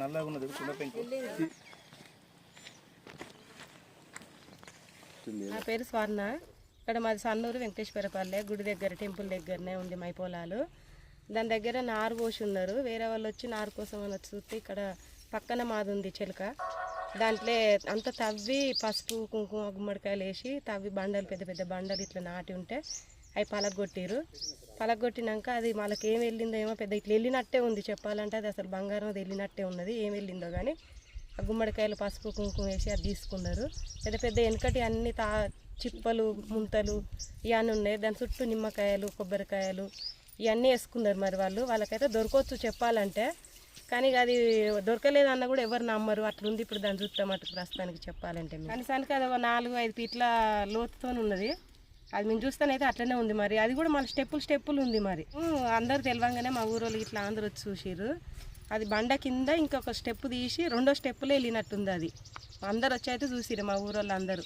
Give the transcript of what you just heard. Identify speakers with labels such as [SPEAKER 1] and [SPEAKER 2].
[SPEAKER 1] నల్లగా ఉన్నది
[SPEAKER 2] నా పేరు స్వర్ణ. ఇక్కడ మాది సన్నూరు వెంకటేశ్వరపల్లె గుడి దగ్గర టెంపుల్ దగ్గరనే ఉంది మై పొలాలు. దాని దగ్గర నారు పోసి ఉన్నారు వేరే వాళ్ళు వచ్చి నారు కోసం అని వచ్చి చూస్తే ఇక్కడ పక్కన మాది ఉంది చిలక. దాంట్లో అంత తవ్వి పసుపు కుంకుమ గుమ్మడికాయలు వేసి తవ్వి బండలు పెద్ద పెద్ద బండలు ఇట్లా నాటి ఉంటే అవి పలగొట్టిరు పలగొట్టినాక అది మనకి ఏం వెళ్ళిందో ఏమో పెద్ద ఇట్లా వెళ్ళినట్టే ఉంది. చెప్పాలంటే అది అసలు బంగారం అది వెళ్ళినట్టే ఉన్నది. ఏం వెళ్ళిందో కానీ ఆ గుమ్మడికాయలు పసుపు కుంకుమ వేసి అది తీసుకున్నారు. పెద్ద పెద్ద వెనకటి అన్ని తా చిప్పలు ముంతలు ఇవన్నీ ఉన్నాయి. దాని చుట్టూ నిమ్మకాయలు కొబ్బరికాయలు ఇవన్నీ వేసుకున్నారు మరి వాళ్ళు. వాళ్ళకైతే దొరకవచ్చు చెప్పాలంటే. కానీ అది దొరకలేదన్న కూడా ఎవరు నమ్మరు. అట్లుంది. ఇప్పుడు దాన్ని చూస్తే అటు ప్రస్తుతానికి చెప్పాలంటే కనీసానికి అది ఒక నాలుగు ఐదు ఫీట్ల లోతుతో ఉన్నది. అది మేము చూస్తానైతే అట్లనే ఉంది మరి. అది కూడా మళ్ళీ స్టెప్పులు స్టెప్పులు ఉంది మరి. అందరు తెలియంగానే మా ఊరోళ్ళు ఇట్లా అందరు వచ్చి చూసిర్రు. అది బండ కింద ఇంకొక స్టెప్ తీసి రెండో స్టెప్పులో వెళ్ళినట్టుంది అది. అందరు వచ్చి అయితే చూసిరు మా ఊరోళ్ళు అందరూ.